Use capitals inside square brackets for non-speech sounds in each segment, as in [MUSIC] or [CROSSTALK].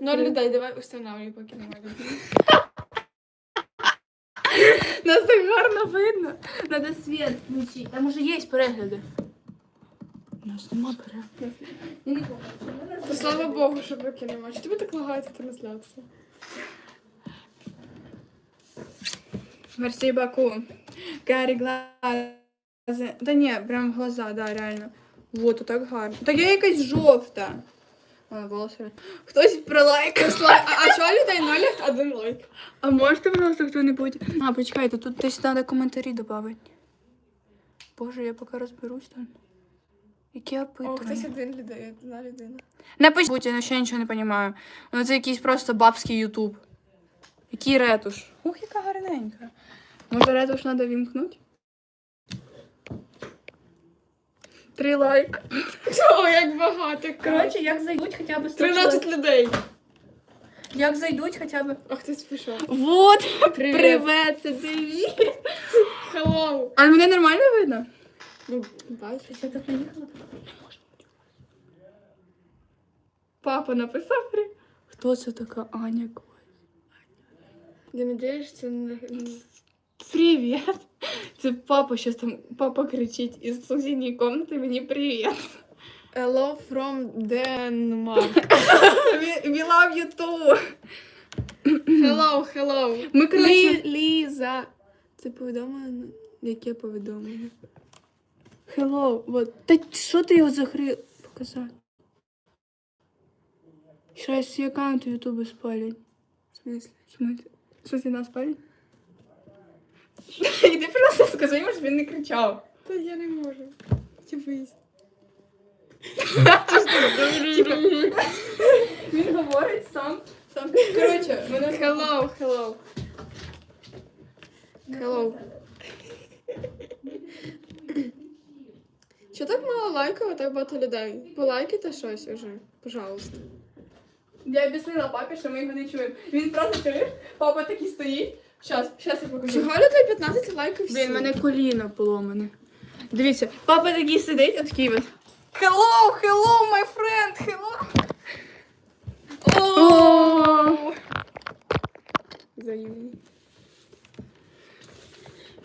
Ноль людей, давай установлюй, поки людей. [LAUGHS] Нас так гарно видно. Надо світ включити. Там уже є перегляди. У нас нема переглядів. Та слава Богу, що поки немає. Чи тобі так лагається трансляція? Мерсі Баку. Карі глази. Та ні, прям глаза, да, реально. Вот, так гарно. Так я якась жовта. Волоси. Хтось пролайкав. А, а чого людей ноль, один лайк? А можете, пожалуйста, хто-небудь? А, почекайте, тут десь треба коментарі додати. Боже, я поки розберусь там. Які О, хтось один людей, одна людина. Напишіть, будь, я ще нічого не розумію. Ну це якийсь просто бабський ютуб. Який ретуш. Ух, яка гарненька. Може ретуш треба вімкнути? Три лайка. О, як багато. Коротше, як зайдуть хоча б 100 13 людей. Як зайдуть хоча б. А хтось пішов. Вот! Привіт. Привет, це привіт! Hello. А мене нормально видно? Ну, бачиш. Я так наїхала. Папа написав при. Хто це така Аня? Я надіюсь, це не... Привіт! Це папа щось там. Папа кричить із сусідньої кімнати мені привіт. Hello from Denmark. [LAUGHS] We, we love you too. Hello, hello. Ми, коротше, Лі, Ліза. Це повідомлення? Яке повідомлення? Hello, вот. Та що ти його закрив? Показати. Щось всі аккаунти Ютубу спалять. В смислі? В смысле? В смысле нас спалять? [LAUGHS] Іди просто скажи йому, щоб він не кричав. Та я не можу. [LAUGHS] Він говорить сам. сам. Коротше, мене Hello, hello. Hello. Що так мало лайків, а так багато людей? Полайкайте щось уже, пожалуйста. Я об'яснила папі, що ми його не чуємо. Він просто чуєш, папа такий стоїть. Щас, щас я покажу. Чого людей 15 лайків всі? Блін, мене коліно поломане. Дивіться, папа такий сидить, от такий от. Hello, hello, my friend, hello. О! Взаємно.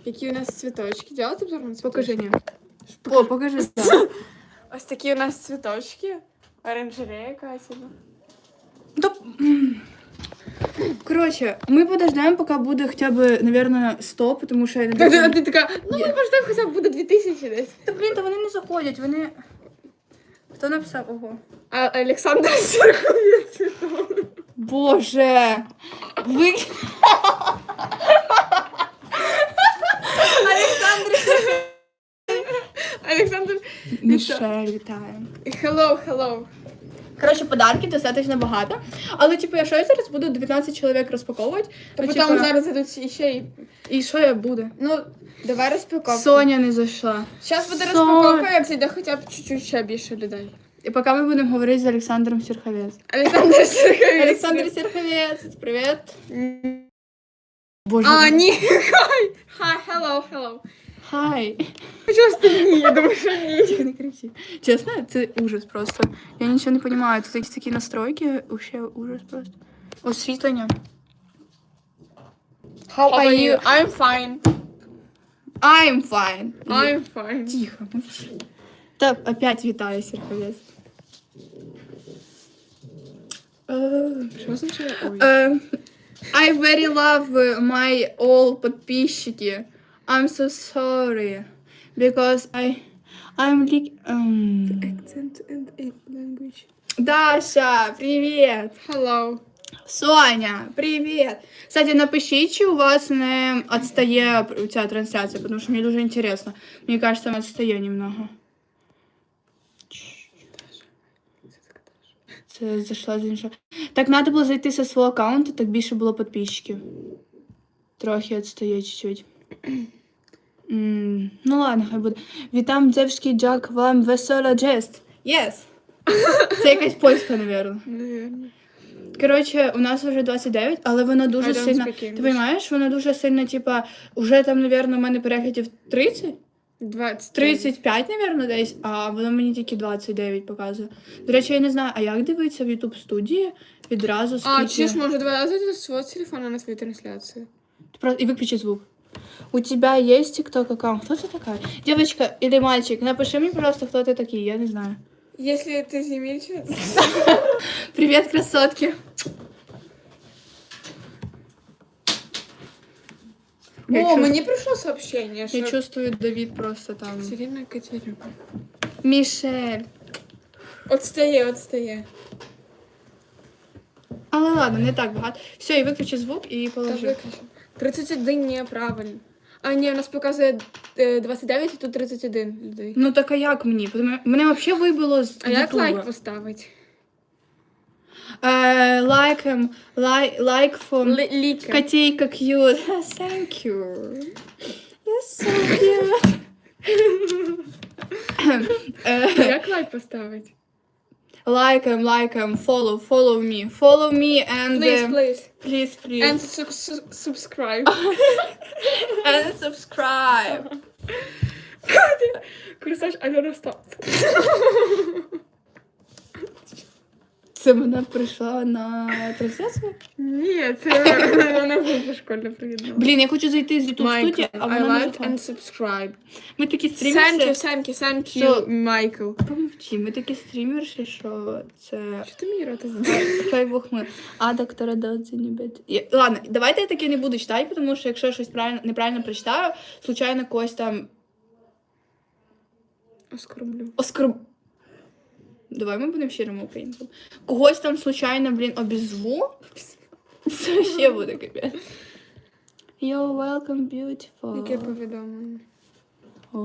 Які у нас цвіточки? Ділати обзор на цвіточки? Покажи, ні. О, покажи. Ось такі у нас цвіточки. Оранжерея Катіна. Да, м. Коротше, ми подождемо, поки буде хоча б, наверное, 100, тому що я не ти, думаю- ти така, ну ми можливо хоча б буде 2000 десь. Та блін, та вони не заходять, вони. Хто написав? Ого. А Олександр Сіркові цвітом. Боже! Ви. Олександр Олександр, Мішель, вітаємо. hello, hello. Коротше, подарки достатньо багато. Але, типу, я що я зараз буду 19 чоловік розпаковувати. То то, потім типу, зараз ідуть ще й. І що я буду? Ну, давай розпаковку. Соня не зайшла. Зараз буде Соня. розпаковка, як зайде хоча б чуть-чуть ще більше людей. І поки ми будемо говорити з Олександром Сірховець. Олександр Сіркові. Олександр Сірховець, привіт. Боже. А, ні, [LAUGHS] хай. Хай, hello, hello. Хай. Чого ж ти ні? Я думаю, що ні. Тихо, не кричи. Чесно, це ужас просто. Я нічого не розумію. Тут якісь такі настройки, вообще ужас просто. Освітлення. How are you? I'm fine. I'm fine. I'm fine. Тихо. мовчи. Так, опять вітаю, Сірховець. Е, Що означає ой? е, I very love my all подписчики. I'm so sorry. Because I... I'm like... Um... Accent and language. Даша, привіт! Hello. Соня, привіт! Кстати, напишіть, чи у вас не відстає ця трансляція, тому що мені дуже інтересно. Мені кажется, вона відстає немного. Це зайшла з іншого. Так, треба було зайти зі свого аккаунту, так більше було підписчиків. Трохи відстає чуть-чуть. М, Ну ладно, хай буде. Вітам, дівчатки, Джак, вам весела джест. Yes! Це якась польська, напевно. Наверно. Коротше, у нас вже 29, але воно дуже don't сильно. speak English. Ти розумієш, воно дуже сильно, типа, вже там, напевно, у мене переглядів 30. 20. 35, мабуть, десь, а воно мені тільки 29 показує. До речі, я не знаю, а як дивитися в YouTube студії відразу скільки... А, чи ж може давай зайти з свого телефона на свою трансляцію? Просто... И выключи звук. У тебя есть ТикТок аккаунт? Кто ты такая? Девочка или мальчик, напиши мне, пожалуйста, кто ты такие, я не знаю. Если ты земельчик. [LAUGHS] Привет, красотки. Я О, чувств- мені прийшло сообщення, Я що чувствую, Давид просто там. Катерина Катерина. Мишель. Отстає, отстає. Але ладно, не так багато. Все, і виключи звук і Та положи. виключи. 31 неправильно. А, ні, у нас показує е, 29, і тут 31 людей. Ну так а як мені? Тому- Мене взагалі вибило з А як Ютуба. лайк поставити? Е, Лайком, лай, лайк Л- Ліка. Котейка cute. [LAUGHS] Thank you. You're so cute. [LAUGHS] Е, Як лайк like them, like them. follow, follow me, follow me, and Please, um, please. please, please, And su- su- subscribe. [LAUGHS] and subscribe. [LAUGHS] God, Kursaj, I don't stop. [LAUGHS] Це вона прийшла на трансляцію? Ні, це вона в школі приєднала. Блін, я хочу зайти з YouTube студії, а I вона не like виходить. and subscribe. Ми такі Thank you, стрімерші. thank you, thank Що? you, Майкл. Помовчи, ми такі стрімерші, що це Що ти мені рота знаєш? Хай Бог ми. А доктора Додзі не. Я- Ладно, давайте я таки не буду читати, тому що якщо я щось правильно, неправильно прочитаю, случайно когось там Оскорблю. оскорб... Давай ми будемо щирими українцям. Когось там случайно, блін, обізву. Це ще буде капець. You're welcome, beautiful. Яке повідомлення? О.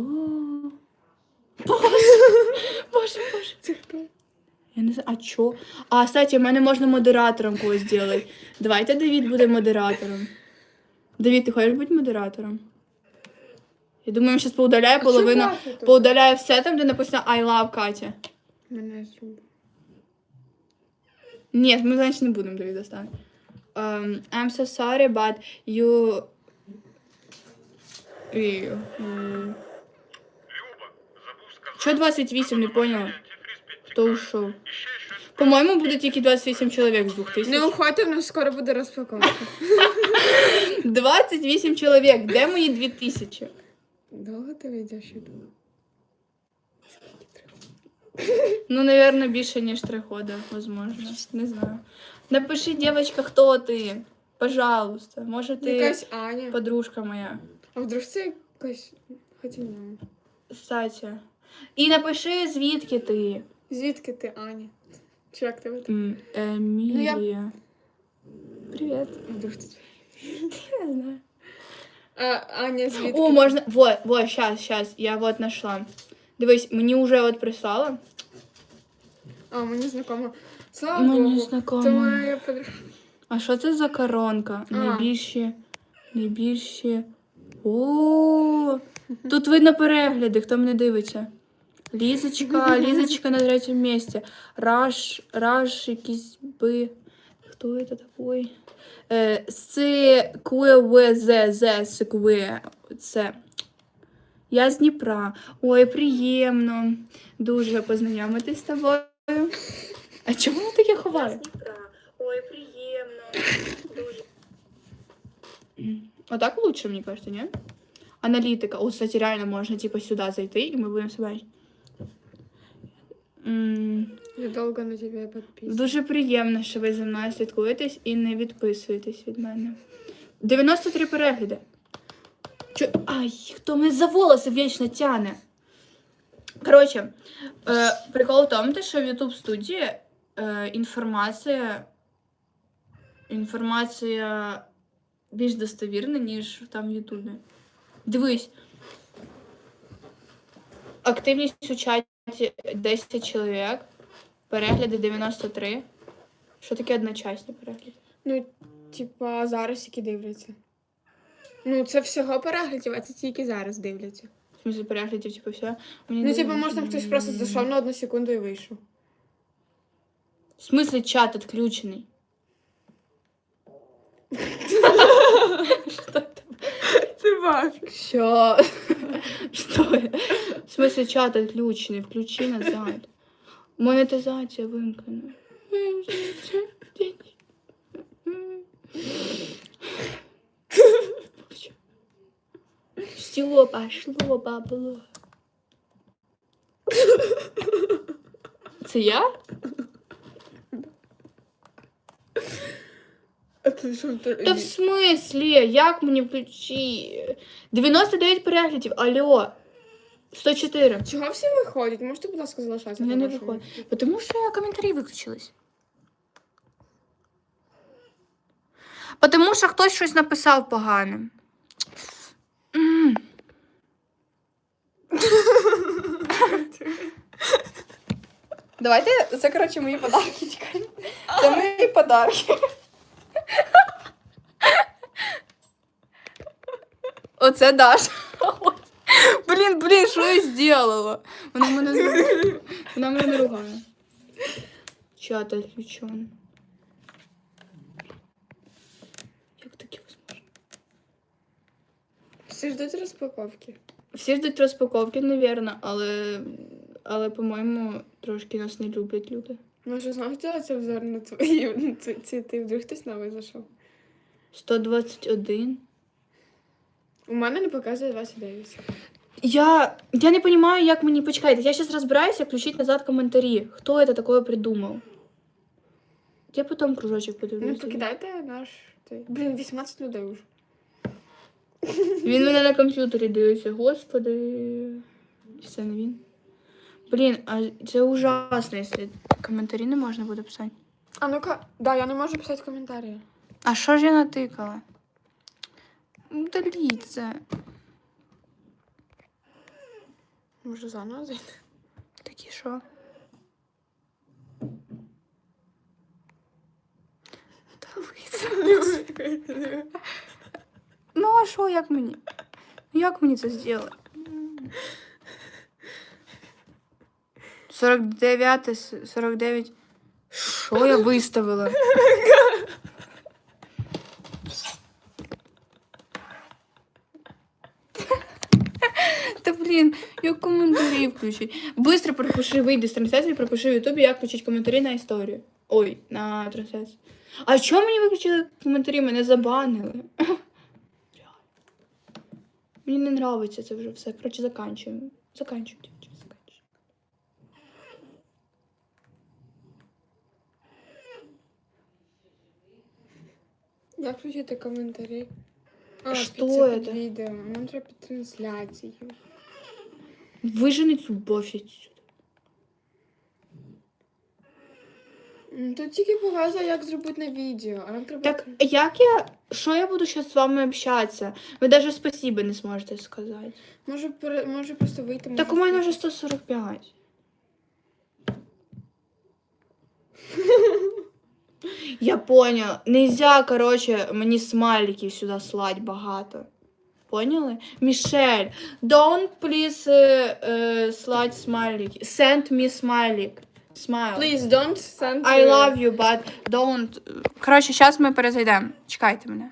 Боже, боже, боже. Це хто? Я не знаю, а чо? А, кстати, в мене можна модератором когось зробити. Давайте Давід буде модератором. Давід, ти хочеш бути модератором? Я думаю, він зараз поудаляє половину. Поудаляє все там, де написано I love Катя. Мене зробив. Ні, ми, значить, не будемо Давіда ставити. Um, I'm so sorry, but you... you... Що 28, не поняла? Хто ушов? По-моєму, буде тільки 28 чоловік з 2000. Не уходьте, у нас скоро буде розпаковка. [LAUGHS] 28 чоловік. Де мої 2000? Довго ти ведеш іду? Ну, наверное, більше, ніж три года, возможно. Не знаю. Напиши, девочка, хто ти? Пожалуйста. Може, ти Якась Аня. подружка моя. А вдруг це якась. Хоча ні. Кстати. І напиши, звідки ти. Звідки ти, Аня? Чи як тебе там? М, Емілія. Привіт. А Вдруг це [LAUGHS] Я не знаю. А, Аня, звідки? О, можна. Вот, вот, сейчас, сейчас. Я вот нашла. Дивись, мені вже от прислала. А, мені знакомо. Слава Мені Богу. знакомо. Це моя подружка. А що це за коронка? А. Найбільші. Найбільші. О, тут видно перегляди, хто мене дивиться. Лізочка, [LAUGHS] Лізочка на третьому місці. Раш, Раш, якийсь би. Хто це такий? Е, С Куе В З З Це. Я з Дніпра. Ой, приємно. Дуже познайомитись з тобою. А чому вона таке ховає? Ой, приємно. Дуже. А так лучше, мне кажется, нет? Аналітика. О, кстати, реально можна типа сюди зайти, і ми будемо себе. Я довго на тебе підписую. Дуже приємно, що ви за мною слідкуєтесь і не відписуєтесь від мене. 93 перегляди. Чо... Ай, хто мене за волоси вічно тяне. Коротше, е, прикол в тому, що в YouTube студії е, інформація. Інформація більш достовірна, ніж там в Ютубі. Дивись. Активність у чаті 10 чоловік. Перегляди 93. Що таке одночасні перегляди? Ну, типа, зараз які дивляться. Ну, це всього переглядів, а це тільки зараз дивляться. В смысле переглядів, типу, все. Мені Ну, не типа, видно. може, там хтось просто зайшов на одну секунду і вийшов. В смысле чат відключений? Що там? Це Прибавь. Що? Що? В смысле, чат відключений, включи назад. Монетизація вимкнена. Пошло, бабло. Це я? А ти що? Та в смислі? Як мені включи? 99 переглядів, алло. 104. Чого всі виходять? Можете, будь ласка, залишатися? На не вашому? виходять. Тому що коментарі виключились. Тому що хтось щось написав погане. М. Давайте, це, коротше, мої подарки. Це мої подарки. Оце Даша. Блін, блін, що я зробила? Вона мене не. Вона мене не ругає. Чат відключений. Як таке возможно? Всі ждуть розпаковки. Всі ждуть розпаковки, навірно, але, але, по-моєму, трошки нас не люблять люди. Може, знову це обзор на твої на ці- ці ти вдруг хтось новий зайшов. 121. У мене не показує 29. Я, я не розумію, як мені почекайте. Я зараз розбираюся, включіть назад коментарі. Хто це таке придумав? Я потім кружочок Ну, подивлюся. покидайте наш. той. Блін, 18 людей вже. Він мене на комп'ютері дивиться, господи. Чи Це не він. Блін, а це ужасно, якщо коментарі не можна буде писати. А ну-ка, да, я не можу писати коментарі. А що ж я натикала? Удаліть це. Може, заново зайти? Такі що? Та ви це. Ну, а що, як мені? Як мені це зробити? 49, с- 49. Що я виставила? Та блін, як коментарі включить. Быстро пропиши, вийди з трансляції, пропиши в Ютубі, як включити коментарі на історію. Ой, на трансляцію. А чому мені виключили коментарі? Мене забанили. Мені не подобається це вже все. Коротше, заканчуємо. Заканчуємо. Як включити коментарі? А, під це під відео. Нам треба трансляцію. Вижени цю сюди. М, Тут тільки показує, як зробити на відео, а нам треба. Так як я. Що я буду зараз з вами общатися? Ви навіть спасибо не зможете сказати. Може, пере- може просто вийти. Так у може мене вже включити. 145. [LAUGHS] Я понял. Нельзя, короче, мені смайликів сюди слать багато. Поняли? Мішель, don't please uh, uh, slide смайлики. Send me smiley. Smile. Please don't send I love you, but don't. Коротше, зараз ми перезайдемо. Чекайте мене.